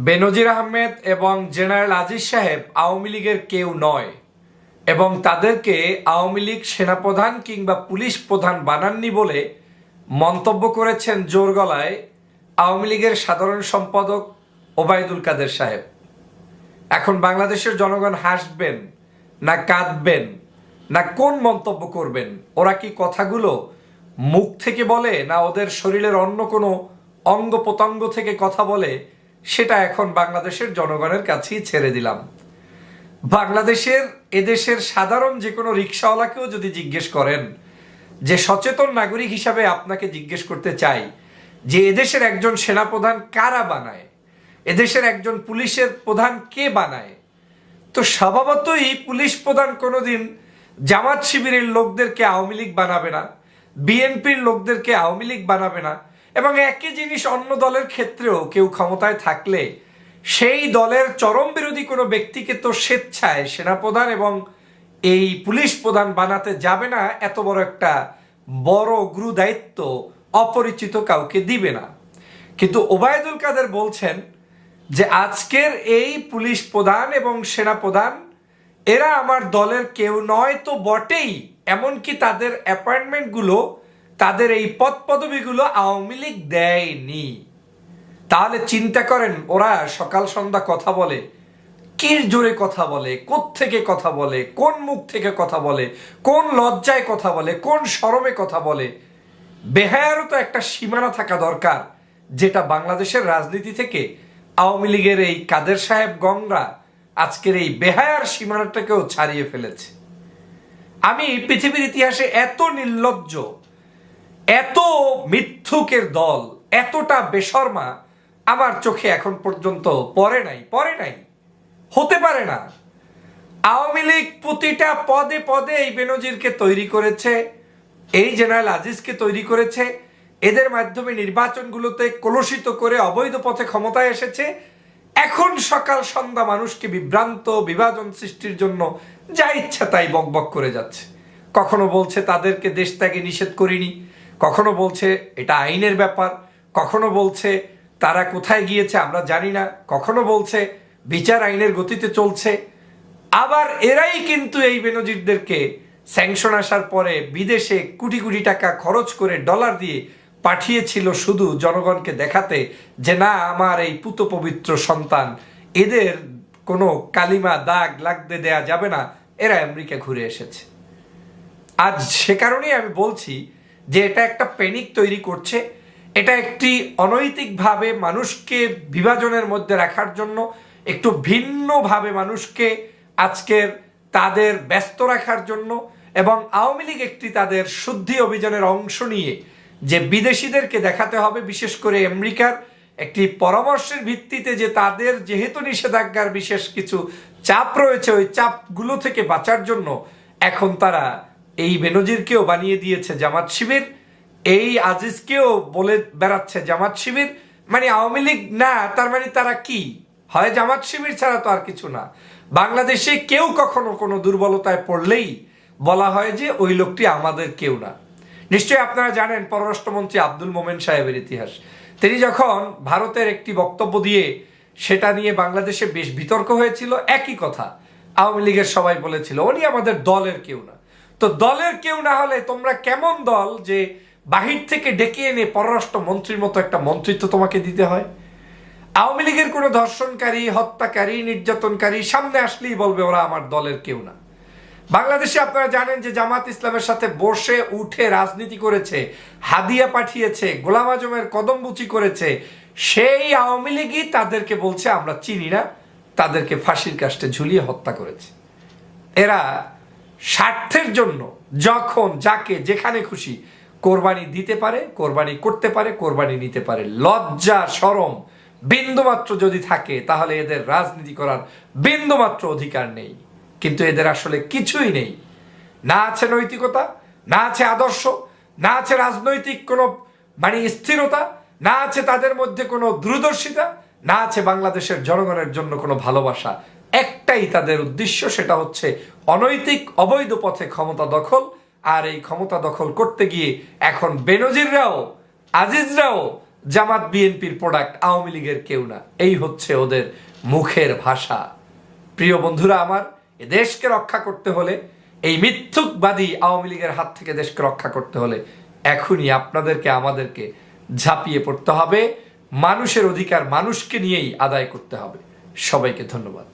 বেনজির আহমেদ এবং জেনারেল আজিজ সাহেব আওয়ামী লীগের কেউ নয় এবং তাদেরকে আওয়ামী লীগ সেনাপ্রধান কিংবা পুলিশ প্রধান বানাননি বলে মন্তব্য করেছেন জোর গলায় আওয়ামী লীগের সাধারণ সম্পাদক ওবায়দুল কাদের সাহেব। এখন বাংলাদেশের জনগণ হাসবেন না কাঁদবেন না কোন মন্তব্য করবেন? ওরা কি কথাগুলো মুখ থেকে বলে না ওদের শরীরের অন্য কোনো অঙ্গ প্রত্যঙ্গ থেকে কথা বলে সেটা এখন বাংলাদেশের জনগণের কাছেই ছেড়ে দিলাম। বাংলাদেশের, এদেশের সাধারণ যে কোনো রিক্সাওয়ালাকেও যদি জিজ্ঞেস করেন যে, সচেতন নাগরিক হিসাবে আপনাকে জিজ্ঞেস করতে চাই যে, এদেশের একজন সেনাপ্রধান কারা বানায়? এদেশের একজন পুলিশের প্রধান কে বানায়? তো স্বভাবতই পুলিশ প্রধান কোনোদিন জামাত শিবিরের লোকদেরকে আওয়ামী লীগ বানাবে না, বিএনপির লোকদেরকে আওয়ামী লীগ বানাবে না এবং একই জিনিস অন্য দলের ক্ষেত্রেও কেউ ক্ষমতায় থাকলে সেই দলের চরম বিরোধী কোনো ব্যক্তিকে তো স্বেচ্ছায় সেনাপ্রধান এবং এই পুলিশ প্রধান বানাতে যাবে না, এত বড় একটা বড় গুরু দায়িত্ব অপরিচিত কাউকে দিবে না। কিন্তু ওবায়দুল কাদের বলছেন যে আজকের এই পুলিশ প্রধান এবং সেনা প্রধান এরা আমার দলের কেউ নয় তো বটেই, এমনকি তাদের অ্যাপয়েন্টমেন্টগুলো তাদের এই পদ পদবিগুলো আওয়ামী লীগ দেয়নি। তাহলে চিন্তা করেন, ওরা সকাল সন্ধ্যা কথা বলে কি জোরে কথা বলে থেকে কথা বলে, কোন মুখ থেকে কথা বলে, কোন লজ্জায় কথা বলে, কোন শরমে কথা বলে? বেহায়ারও তো একটা সীমানা থাকা দরকার, যেটা বাংলাদেশের রাজনীতি থেকে আওয়ামী লীগের এই কাদের সাহেব গংরা আজকের এই বেহায়ার সীমানাটাকেও ছাড়িয়ে ফেলেছে। আমি পৃথিবীর ইতিহাসে এত নির্লজ্জ এত মিথ্যুকের দল, এতটা বেশর্মা আমার চোখে এখন পর্যন্ত পড়ে নাই পড়ে নাই, হতে পারে না। আওয়ামী লীগ প্রতিটা পদে পদে এই বেনজিরকে তৈরি করেছে, এই জেনারেল আজিজকে তৈরি করেছে, এদের মাধ্যমে নির্বাচনগুলোতে কলুষিত করে অবৈধ পথে ক্ষমতায় এসেছে। এখন সকাল সন্ধ্যা মানুষকে বিভ্রান্ত, বিভাজন সৃষ্টির জন্য যা ইচ্ছা তাই বকবক করে যাচ্ছে। কখনো বলছে তাদেরকে দেশ ত্যাগে নিষেধ করিনি কখনো বলছে এটা আইনের ব্যাপার, কখনো বলছে তারা কোথায় গিয়েছে আমরা জানি না, কখনো বলছে বিচার আইনের গতিতে চলছে। আবার এরাই কিন্তু এই বেনজিরদেরকে স্যাংশন আসার পরে বিদেশে কোটি কোটি টাকা খরচ করে ডলার দিয়ে পাঠিয়েছিল শুধু জনগণকে দেখাতে যে না, আমার এই পুত পবিত্র সন্তান, এদের কোনো কালিমা, দাগ, লাগতে দেয়া যাবে না। এরা আমেরিকা ঘুরে এসেছে। আজ সে কারণেই আমি বলছি যে এটা একটা প্যানিক তৈরি করছে, এটা একটি অনৈতিকভাবে মানুষকে বিভাজনের মধ্যে রাখার জন্য, একটু ভিন্নভাবে মানুষকে আজকের তাদের ব্যস্ত রাখার জন্য এবং আওয়ামী লীগ একটি তাদের শুদ্ধি অভিযানের অংশ নিয়ে যে বিদেশিদেরকে দেখাতে হবে, বিশেষ করে আমেরিকার একটি পরামর্শের ভিত্তিতে যে তাদের যেহেতু নিষেধাজ্ঞার বিশেষ কিছু চাপ রয়েছে, ওই চাপগুলো থেকে বাঁচার জন্য এখন তারা এই বেনজিরকেও বানিয়ে দিয়েছে জামাত শিবির, এই আজিজকেও বলে বেড়াচ্ছে জামাত শিবির। মানে আওয়ামী লীগ না, তার মানে তারা কি? হয় জামাত শিবির ছাড়া তো আর কিছু না। বাংলাদেশে কেউ কখনো কোনো দুর্বলতায় পড়লেই বলা হয় যে ওই লোকটি আমাদের কেউ না। নিশ্চয়ই আপনারা জানেন পররাষ্ট্রমন্ত্রী আব্দুল মোমেন সাহেবের ইতিহাস। তিনি যখন ভারতের একটি বক্তব্য দিয়ে সেটা নিয়ে বাংলাদেশে বেশ বিতর্ক হয়েছিল, একই কথা আওয়ামী লীগের সবাই বলেছিল, উনি আমাদের দলের কেউ না। তো দলের কেউ না হলে তোমরা কেমন দল যে বাহির থেকে ডেকে এনে পররাষ্ট্র মন্ত্রীর মতো একটা মন্ত্রিত্ব তোমাকে দিতে হয়? আওয়ামী লীগের কোনো ধর্ষণকারী, হত্যাকারী, নির্যাতনকারী সামনে আসলেই বলবে ওরা আমার দলের কেউ না। বাংলাদেশে আপনারা জানেন যে জামাত ইসলামের সাথে বসে উঠে রাজনীতি করেছে, হাদিয়া পাঠিয়েছে, গোলাম আজমের কদমবুচি করেছে। সেই আওয়ামী লীগই তাদেরকে বলছে, আমরা চিনি না। তাদেরকে ফাঁসির কাস্টে ঝুলিয়ে হত্যা করেছে। এরা স্বার্থের জন্য যখন, যাকে, যেখানে খুশি কোরবানি দিতে পারে, কোরবানি করতে পারে, কোরবানি নিতে পারে। লজ্জা সরম বিন্দুমাত্র যদি থাকে, তাহলে এদের রাজনীতি করার বিন্দুমাত্র অধিকার নেই। কিন্তু এদের আসলে কিছুই নেই। না আছে নৈতিকতা, না আছে আদর্শ, না আছে রাজনৈতিক কোনো মানে স্থিরতা, না আছে তাদের মধ্যে কোনো দূরদর্শিতা, না আছে বাংলাদেশের জনগণের জন্য কোনো ভালোবাসা। একটাই তাদের উদ্দেশ্য, সেটা হচ্ছে অনৈতিক অবৈধ পথে ক্ষমতা দখল, আর এই ক্ষমতা দখল করতে গিয়ে এখন বেনজিররাও, আজিজরাও জামাত বিএনপির প্রোডাক্ট আওয়ামী লীগের কেউ না। এই হচ্ছে ওদের মুখের ভাষা। প্রিয় বন্ধুরা আমার, এ দেশকে রক্ষা করতে হলে, এই মিথ্যুকবাদী আওয়ামী লীগের হাত থেকে দেশকে রক্ষা করতে হলে এখনই আপনাদেরকে, আমাদেরকে ঝাঁপিয়ে পড়তে হবে। মানুষের অধিকার মানুষকে নিয়েই আদায় করতে হবে। সবাইকে ধন্যবাদ।